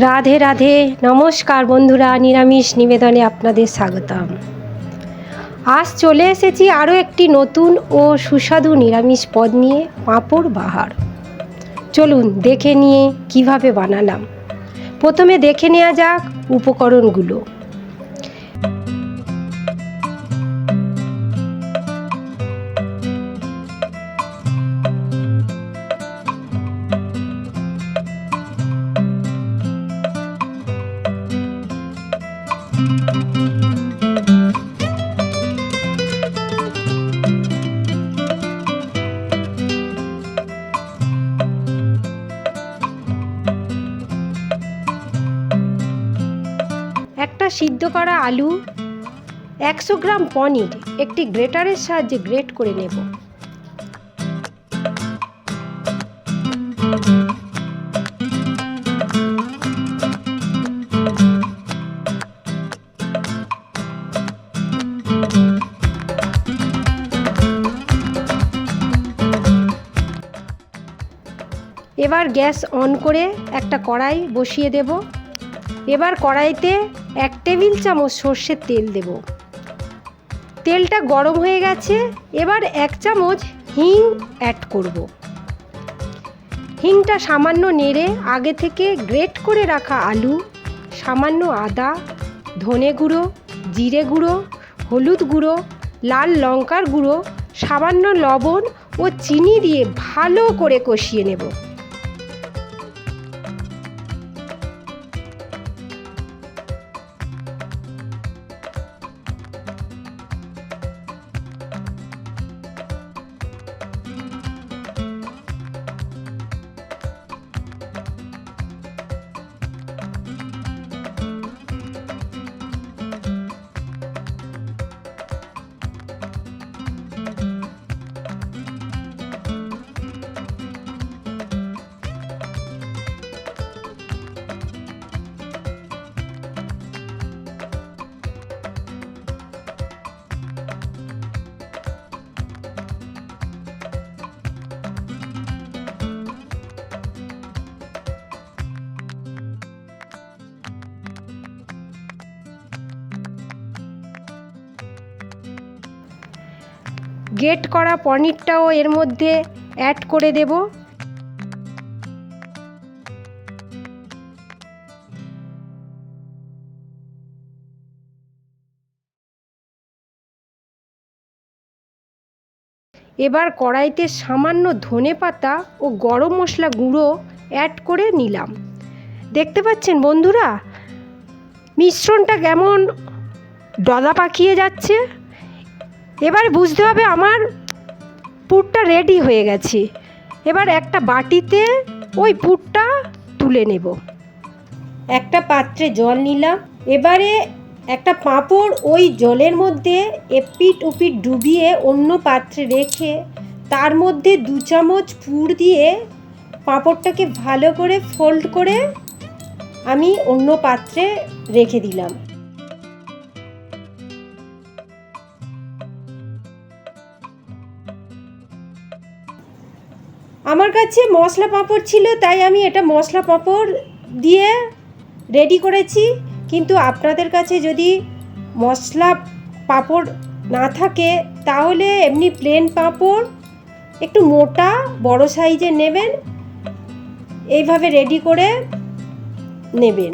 রাধে রাধে, নমস্কার বন্ধুরা, নিরামিষ নিবেদনে আপনাদের স্বাগতম। আজ চলে এসেছি আরও একটি নতুন ও সুস্বাদু নিরামিষ পদ নিয়ে, পাঁপড় বাহার। চলুন দেখে নিয়ে কীভাবে বানালাম। প্রথমে দেখে নেওয়া যাক উপকরণগুলো। করা আলু, একশো গ্রাম পনির, একটি গ্রেটারের সাহায্যে গ্রেট করে নেব। এবার গ্যাস অন করে একটা কড়াই বসিয়ে দেব। এবার কড়াইতে এক টেবিল চামচ সর্ষের তেল দেব। তেলটা গরম হয়ে গেছে, এবার এক চামচ হিং অ্যাড করব। হিংটা সামান্য নেড়ে আগে থেকে গ্রেট করে রাখা আলু, সামান্য আদা, ধনে গুঁড়ো, জিরে গুঁড়ো, হলুদ গুঁড়ো, লাল লঙ্কার গুঁড়ো, সামান্য লবণ ও চিনি দিয়ে ভালো করে কষিয়ে নেব। গেট করা পনিরটাও এর মধ্যে অ্যাড করে দেব। এবার কড়াইতে সামান্য ধনে পাতা ও গরম মশলা গুঁড়ো অ্যাড করে নিলাম। দেখতে পাচ্ছেন বন্ধুরা, মিশ্রণটা কেমন ডদা পাকিয়ে যাচ্ছে। এবার বুঝতে হবে আমার পুরটা রেডি হয়ে গেছে। এবার একটা বাটিতে ওই পুরটা তুলে নেব। একটা পাত্রে জল নিলাম। এবারে একটা পাঁপড় ওই জলের মধ্যে এপিট উপিট ডুবিয়ে অন্য পাত্রে রেখে তার মধ্যে দু চামচ পুর দিয়ে পাঁপড়টাকে ভালো করে ফোল্ড করে আমি অন্য পাত্রে রেখে দিলাম। আমার কাছে মশলা পাঁপড় ছিল, তাই আমি এটা মশলা পাঁপড় দিয়ে রেডি করেছি। কিন্তু আপনাদের কাছে যদি মশলা পাঁপড় না থাকে, তাহলে এমনি প্লেন পাঁপড়, একটু মোটা, বড় সাইজের নেবেন। এইভাবে রেডি করে নেবেন।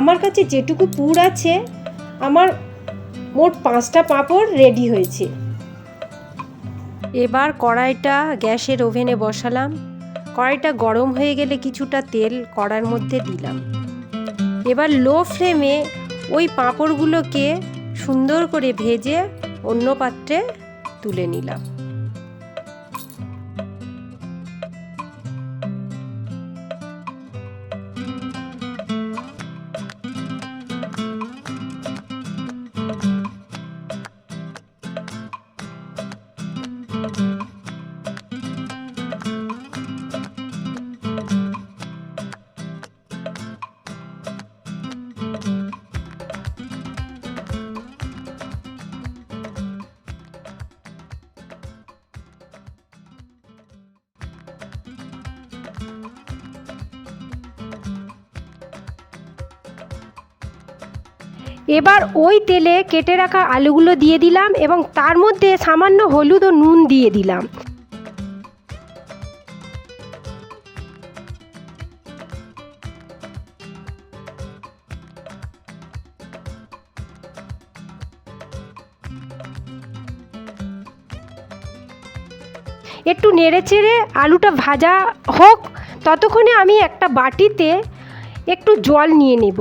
আমার কাছে যেটুকু পুর আছে, আমার মোট পাঁচটা পাঁপড় রেডি হয়েছে। এবার কড়াইটা গ্যাসের ওভেনে বসালাম। কড়াইটা গরম হয়ে গেলে কিছুটা তেল কড়ার মধ্যে দিলাম। এবার লো ফ্লেমে ওই পাঁপড়গুলোকে সুন্দর করে ভেজে অন্য পাত্রে তুলে নিলাম। এবার ওই তেলে কেটে রাখা আলুগুলো দিয়ে দিলাম এবং তার মধ্যে সামান্য হলুদ ও নুন দিয়ে দিলাম। একটু নেড়ে চেড়ে আলুটা ভাজা হোক, ততক্ষণে আমি একটা বাটিতে একটু জল নিয়ে নেব।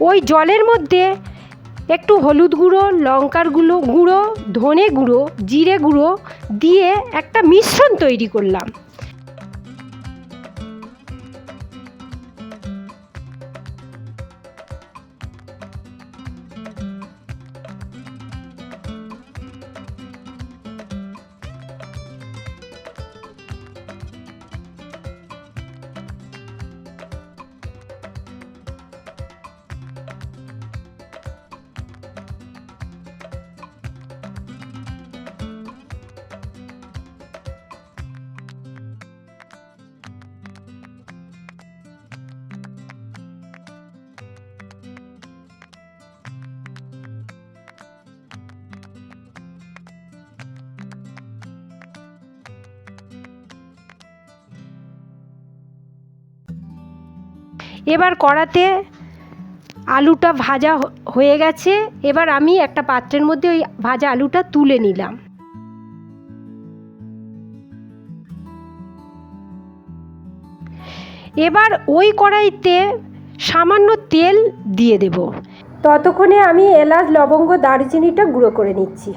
ওই জলের মধ্যে একটু হলুদ গুঁড়ো, লঙ্কার গুঁড়ো গুঁড়ো, ধনে গুঁড়ো, জিরে গুঁড়ো দিয়ে একটা মিশ্রণ তৈরি করলাম। এবার কড়াতে আলুটা ভাজা হয়ে গেছে। এবার আমি একটা পাত্রের মধ্যে ওই ভাজা আলুটা তুলে নিলাম। এবার ওই কড়াইতে সামান্য তেল দিয়ে দেব। ততক্ষণে আমি এলাচ, লবঙ্গ, দারচিনিটা গুঁড়ো করে নিচ্ছি।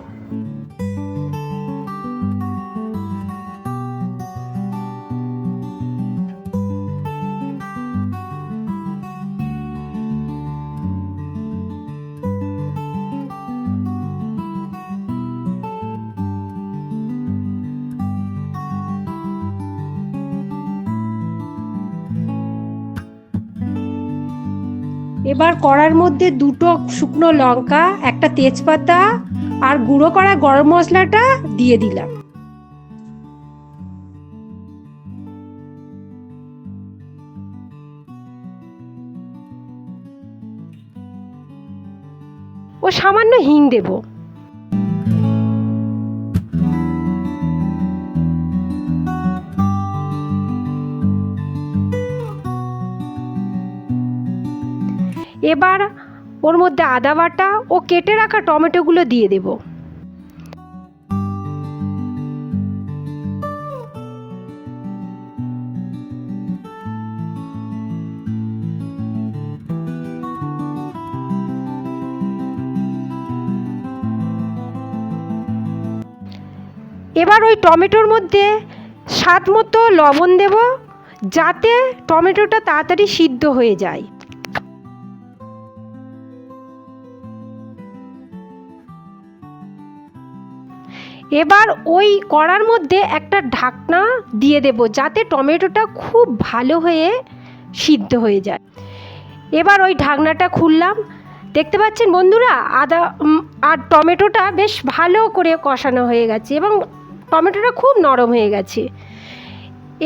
এবার কড়ার মধ্যে দুটো শুকনো লঙ্কা, একটা তেজপাতা আর গুঁড়ো করা গরম মশলাটা দিয়ে দিলাম। ও সামান্য হিং দেবো। এবার ওর মধ্যে আদা বাটা ও কেটে রাখা টমেটোগুলো দিয়ে দেব। এবার ওই টমেটোর মধ্যে স্বাদ মতো লবণ দেব, যাতে টমেটোটা তাড়াতাড়ি সিদ্ধ হয়ে যায়। এবার ওই কড়ার মধ্যে একটা ঢাকনা দিয়ে দেব যাতে টমেটোটা খুব ভালো হয়ে সিদ্ধ হয়ে যায়। এবার ওই ঢাকনাটা খুললাম। দেখতে পাচ্ছেন বন্ধুরা, আদা আর টমেটোটা বেশ ভালো করে কষানো হয়ে গেছে এবং টমেটোটা খুব নরম হয়ে গেছে।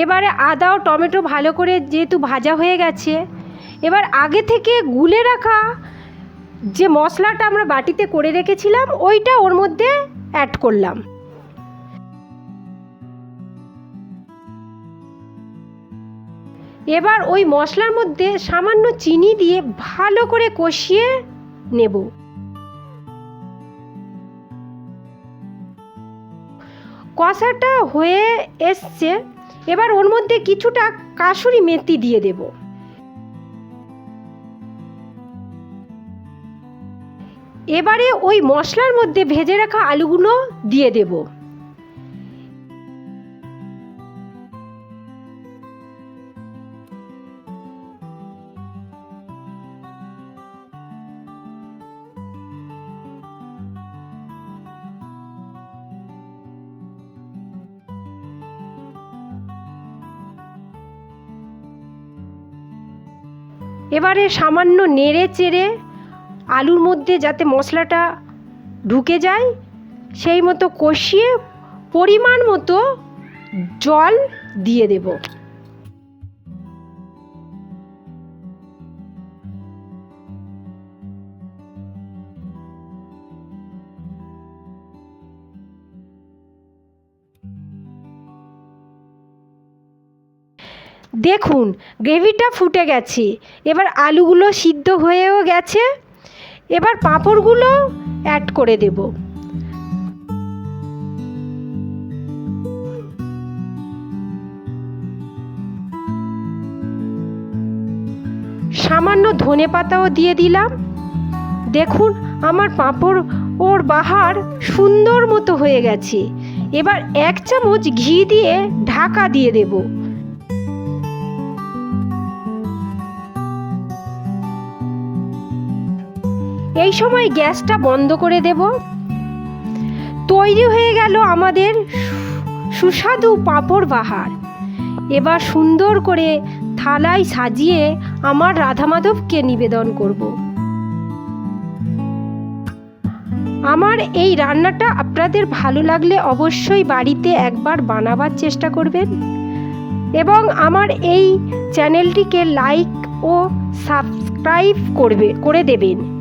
এবারে আদা ও টমেটো ভালো করে যেহেতু ভাজা হয়ে গেছে, এবার আগে থেকে গুলে রাখা যে মশলাটা আমরা বাটিতে করে রেখেছিলাম, ওইটা ওর মধ্যে অ্যাড করলাম। এবার ওই মশলার মধ্যে সামান্য চিনি দিয়ে ভালো করে কষিয়ে নেব। কষাটা হয়ে এসছে। এবার ওর মধ্যে কিছুটা কাসুরি মেথি দিয়ে দেব। এবারে ওই মশলার মধ্যে ভেজে রাখা আলুগুলো দিয়ে দেব। এবারে সামান্য নেড়ে চেড়ে আলুর মধ্যে যাতে মশলাটা ঢুকে যায়, সেই মতো কষিয়ে পরিমাণ মতো জল দিয়ে দেব। দেখুন, গ্রেভিটা ফুটে গেছে। এবার আলুগুলো সিদ্ধ হয়েও গেছে। এবার পাঁপড়গুলো অ্যাড করে দেব। সামান্য ধনে পাতাও দিয়ে দিলাম। দেখুন, আমার পাঁপড় ওর বাহার সুন্দর মতো হয়ে গেছে। এবার এক চামচ ঘি দিয়ে ঢাকা দিয়ে দেবো। এই সময় গ্যাসটা বন্ধ করে দেব। তৈরি হয়ে গেল আমাদের সুস্বাদু পাঁপড় বাহার। এবার সুন্দর করে থালায় সাজিয়ে আমার রাধা মাধবকে নিবেদন করব। আমার এই রান্নাটা আপনাদের ভালো লাগলে অবশ্যই বাড়িতে একবার বানাবার চেষ্টা করবেন। এবং আমার এই চ্যানেলটিকে লাইক ও সাবস্ক্রাইব করবে, করে দেবেন।